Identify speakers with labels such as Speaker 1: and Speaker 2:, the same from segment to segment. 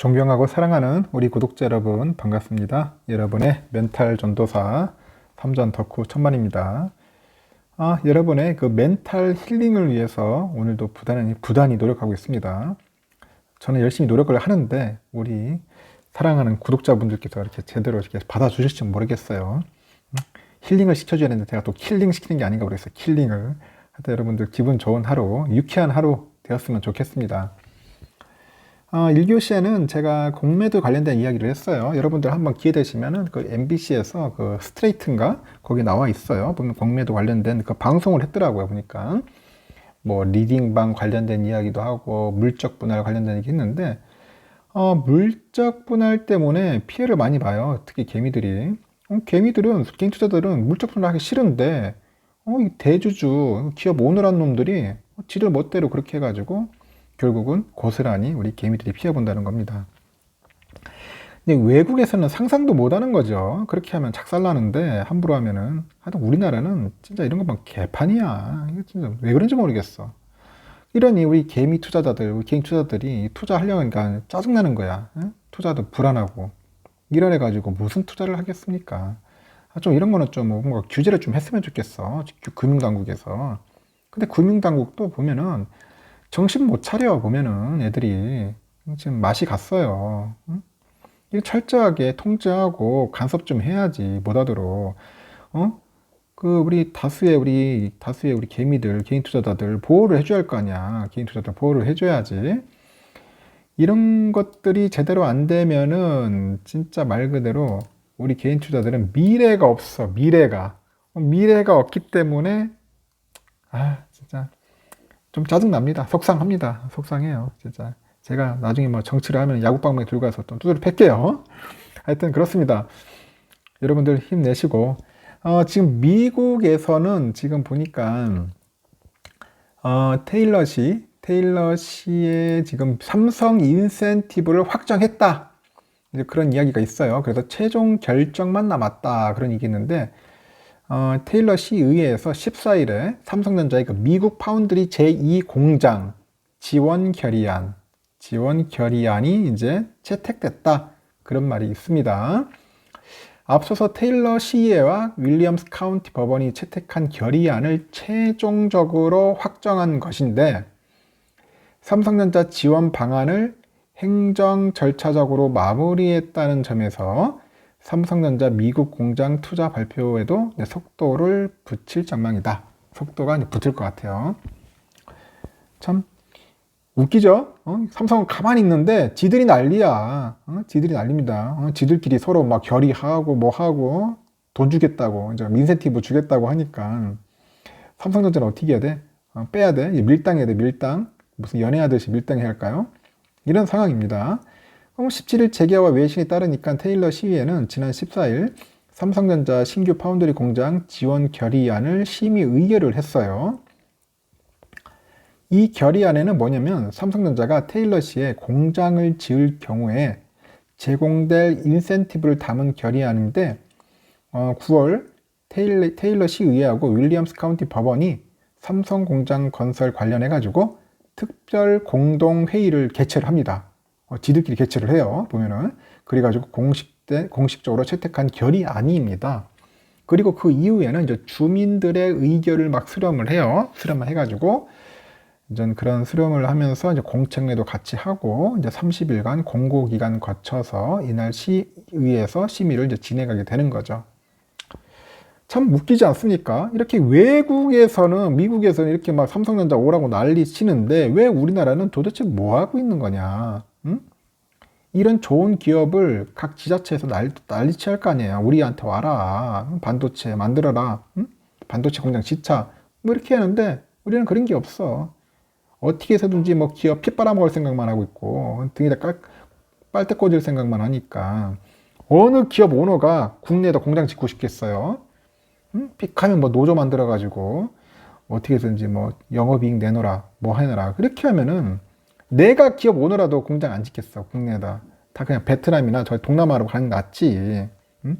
Speaker 1: 존경하고 사랑하는 우리 구독자 여러분 반갑습니다. 여러분의 멘탈 전도사 삼전 덕후 천만입니다. 아, 여러분의 그 멘탈 힐링을 위해서 오늘도 부단히, 부단히 노력하고 있습니다. 저는 열심히 노력을 하는데 우리 사랑하는 구독자분들께서 이렇게 제대로 이렇게 받아주실지 모르겠어요. 음? 힐링을 시켜줘야 되는데 제가 또 킬링 시키는 게 아닌가 모르겠어요. 킬링을. 하여튼 여러분들 기분 좋은 하루, 유쾌한 하루 되었으면 좋겠습니다. 어, 1교시에는 제가 공매도 관련된 이야기를 했어요. 여러분들 한번 기회 되시면은 그 MBC에서 그 스트레이트인가? 거기 나와 있어요. 보면 공매도 관련된 그 방송을 했더라고요. 보니까. 뭐 리딩방 관련된 이야기도 하고 물적 분할 관련된 얘기 했는데 어, 물적 분할 때문에 피해를 많이 봐요. 특히 개미들이. 어, 개미들은 개인 투자들은 물적 분할하기 싫은데 어, 이 대주주 기업 오너란 놈들이 지들 멋대로 그렇게 해가지고 결국은 고스란히 우리 개미들이 피해본다는 겁니다. 외국에서는 상상도 못하는 거죠. 그렇게 하면 작살나는데 함부로 하면은 하여튼 우리나라는 진짜 이런 것만 개판이야. 이게 진짜 왜 그런지 모르겠어. 이러니 우리 개미 투자자들, 우리 개인 투자들이 투자하려니까 짜증나는 거야. 응? 투자도 불안하고 이래 가지고 무슨 투자를 하겠습니까? 아, 좀 이런 거는 좀 뭔가 규제를 좀 했으면 좋겠어. 금융당국에서. 근데 금융당국도 보면은 정신 못 차려 보면은 애들이 지금 맛이 갔어요. 응? 이거 철저하게 통제하고 간섭 좀 해야지 못하도록 어? 그 우리 다수의 우리 다수의 우리 개미들 개인 투자자들 보호를 해줘야 할 거 아니야 개인 투자자들 보호를 해줘야지 이런 것들이 제대로 안 되면은 진짜 말 그대로 우리 개인 투자들은 미래가 없어 미래가 미래가 없기 때문에 아 진짜 좀 짜증 납니다 속상합니다 속상해요 진짜 제가 나중에 뭐 정치를 하면 야구방망이 들고 가서 또 두드려 팰게요. 하여튼 그렇습니다. 여러분들 힘내시고 어, 지금 미국에서는 지금 보니까 어, 테일러 시 테일러 시의 지금 삼성 인센티브를 확정했다. 그런 이야기가 있어요. 그래서 최종 결정만 남았다 그런 얘기 있는데 어, 테일러 시 의회에서 14일에 삼성전자의 그 미국 파운드리 제2 공장 지원 결의안 지원 결의안이 이제 채택됐다. 그런 말이 있습니다. 앞서서 테일러 시의회와 윌리엄스 카운티 법원이 채택한 결의안을 최종적으로 확정한 것인데 삼성전자 지원 방안을 행정 절차적으로 마무리했다는 점에서 삼성전자 미국 공장 투자 발표에도 속도를 붙일 전망이다. 속도가 붙을 것 같아요. 참 웃기죠? 어? 삼성은 가만히 있는데 지들이 난리야. 어? 지들이 난립니다. 어? 지들끼리 서로 막 결의하고 뭐 하고 돈 주겠다고 이제 인센티브 주겠다고 하니까 삼성전자는 어떻게 해야 돼? 어, 빼야 돼. 밀당해야 돼. 밀당. 무슨 연애하듯이 밀당해야 할까요? 이런 상황입니다. 17일 재계와 외신에 따르니까 테일러 시위에는 지난 14일 삼성전자 신규 파운드리 공장 지원 결의안을 심의 의결을 했어요. 이 결의안에는 뭐냐면 삼성전자가 테일러 시에 공장을 지을 경우에 제공될 인센티브를 담은 결의안인데 어, 9월 테일러, 테일러 시 의회하고 윌리엄스 카운티 법원이 삼성 공장 건설 관련해 가지고 특별 공동 회의를 개최를 합니다. 어, 지들끼리 개최를 해요. 보면은 그래가지고 공식대 공식적으로 채택한 결의안입니다. 그리고 그 이후에는 이제 주민들의 의견을 막 수렴을 해요. 수렴을 해가지고 이제 그런 수렴을 하면서 이제 공청회도 같이 하고 이제 30일간 공고 기간 거쳐서 이날 시의에서 심의를 이제 진행하게 되는 거죠. 참 웃기지 않습니까? 이렇게 외국에서는 미국에서는 이렇게 막 삼성전자 오라고 난리 치는데 왜 우리나라는 도대체 뭐 하고 있는 거냐? 응? 이런 좋은 기업을 각 지자체에서 난리, 난리치 할 거 아니에요. 우리한테 와라. 반도체 만들어라. 응? 반도체 공장 지차. 뭐 이렇게 하는데 우리는 그런 게 없어. 어떻게 해서든지 뭐 기업 피 빨아먹을 생각만 하고 있고 등에다 깔, 빨대 꽂을 생각만 하니까 어느 기업 오너가 국내에다 공장 짓고 싶겠어요? 응? 픽하면 뭐 노조 만들어 가지고 어떻게 해서든지 뭐 영업이익 내놓으라 뭐 해놔라 그렇게 하면은 내가 기업 오너라도 공장 안 짓겠어 국내에다 다 그냥 베트남이나 저 동남아로 가는 게 낫지 응?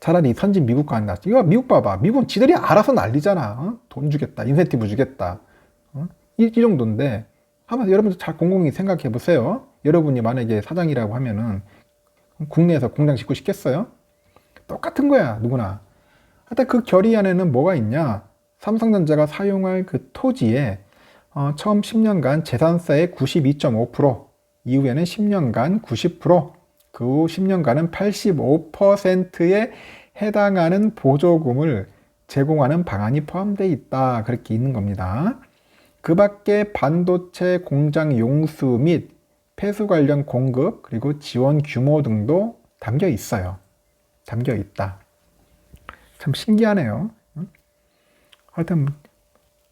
Speaker 1: 차라리 선진 미국 가는 게 낫지 이거 미국 봐봐 미국은 지들이 알아서 난리잖아 어? 돈 주겠다 인센티브 주겠다 어? 이, 이 정도인데 한번 여러분들 잘 곰곰이 생각해 보세요. 여러분이 만약에 사장이라고 하면은 국내에서 공장 짓고 싶겠어요? 똑같은 거야, 누구나. 하여튼 그 결의 안에는 뭐가 있냐? 삼성전자가 사용할 그 토지에 어, 처음 10년간 재산세의 92.5%, 이후에는 10년간 90%, 그 후 10년간은 85%에 해당하는 보조금을 제공하는 방안이 포함되어 있다. 그렇게 있는 겁니다. 그 밖에 반도체 공장 용수 및 폐수 관련 공급, 그리고 지원 규모 등도 담겨 있어요. 담겨 있다. 참 신기하네요. 응? 하여튼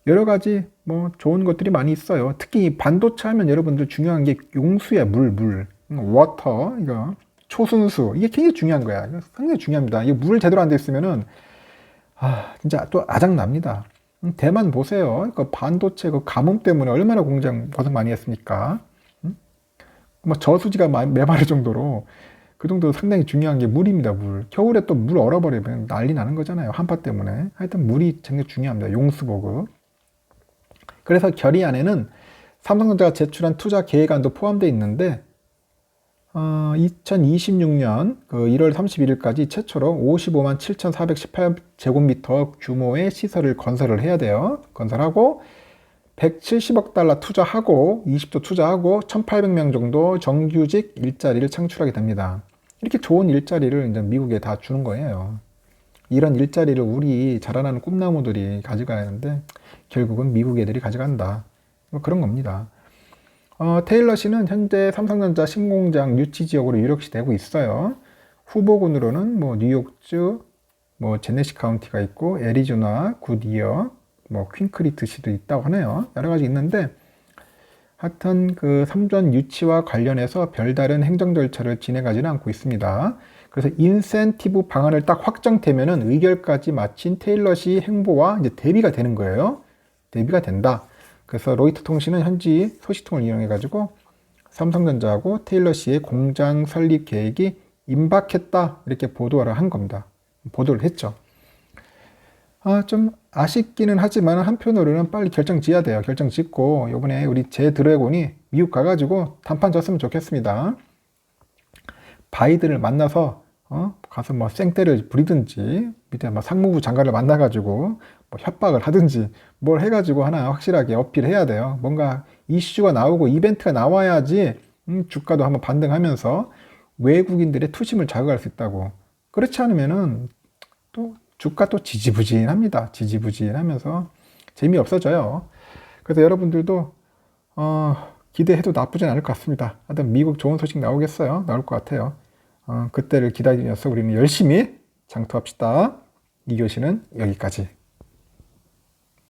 Speaker 1: 여러 가지 뭐 좋은 것들이 많이 있어요. 특히 이 반도체 하면 여러분들 중요한 게 용수야 물, 물. 워터 이거 초순수 이게 굉장히 중요한 거야. 굉장히 중요합니다. 이물 제대로 안 돼 있으면은 아 진짜 또 아장 납니다. 음, 대만 보세요. 그 반도체 그 가뭄 때문에 얼마나 공장 고생 많이 했습니까? 음? 뭐 저수지가 마- 메마를 정도로 그 정도 상당히 중요한 게 물입니다. 물. 겨울에 또 물 얼어버리면 난리 나는 거잖아요. 한파 때문에. 하여튼 물이 굉장히 중요합니다. 용수 보급. 그래서 결의 안에는 삼성전자가 제출한 투자 계획안도 포함되어 있는데 어, 2026년 그 1월 31일까지 최초로 55만 7,418제곱미터 규모의 시설을 건설을 해야 돼요. 건설하고 170억 달러 투자하고 20조 투자하고 1,800명 정도 정규직 일자리를 창출하게 됩니다. 이렇게 좋은 일자리를 이제 미국에 다 주는 거예요. 이런 일자리를 우리 자라나는 꿈나무들이 가져가야 하는데 결국은 미국 애들이 가져간다. 뭐 그런 겁니다. 어, 테일러 씨는 현재 삼성전자 신공장 유치 지역으로 유력시 되고 있어요. 후보군으로는 뭐 뉴욕주, 뭐 제네시 카운티가 있고 애리조나, 굿이어, 뭐 퀸크리트 시도 있다고 하네요. 여러 가지 있는데 하여튼 그 삼전 유치와 관련해서 별다른 행정 절차를 진행하지는 않고 있습니다. 그래서 인센티브 방안을 딱 확정되면은 의결까지 마친 테일러 씨 행보와 이제 대비가 되는 거예요. 대비가 된다. 그래서 로이터 통신은 현지 소식통을 이용해 가지고 삼성전자하고 테일러 씨의 공장 설립 계획이 임박했다 이렇게 보도를 한 겁니다. 보도를 했죠. 아, 좀 아쉽기는 하지만 한편으로는 빨리 결정 지어야 돼요. 결정 짓고 이번에 우리 제 드래곤이 미국 가가지고 단판 졌으면 좋겠습니다. 바이든을 만나서 어? 가서 뭐 생떼를 부리든지 밑에 뭐 상무부 장관을 만나가지고 뭐 협박을 하든지 뭘 해가지고 하나 확실하게 어필해야 돼요. 뭔가 이슈가 나오고 이벤트가 나와야지 음, 주가도 한번 반등하면서 외국인들의 투심을 자극할 수 있다고. 그렇지 않으면은 또 주가 또 지지부진합니다. 지지부진하면서 재미 없어져요. 그래서 여러분들도 어, 기대해도 나쁘진 않을 것 같습니다. 하여튼 미국 좋은 소식 나오겠어요. 나올 것 같아요. 어, 그때를 기다리면서 우리는 열심히 장투합시다. 이 교시는 여기까지.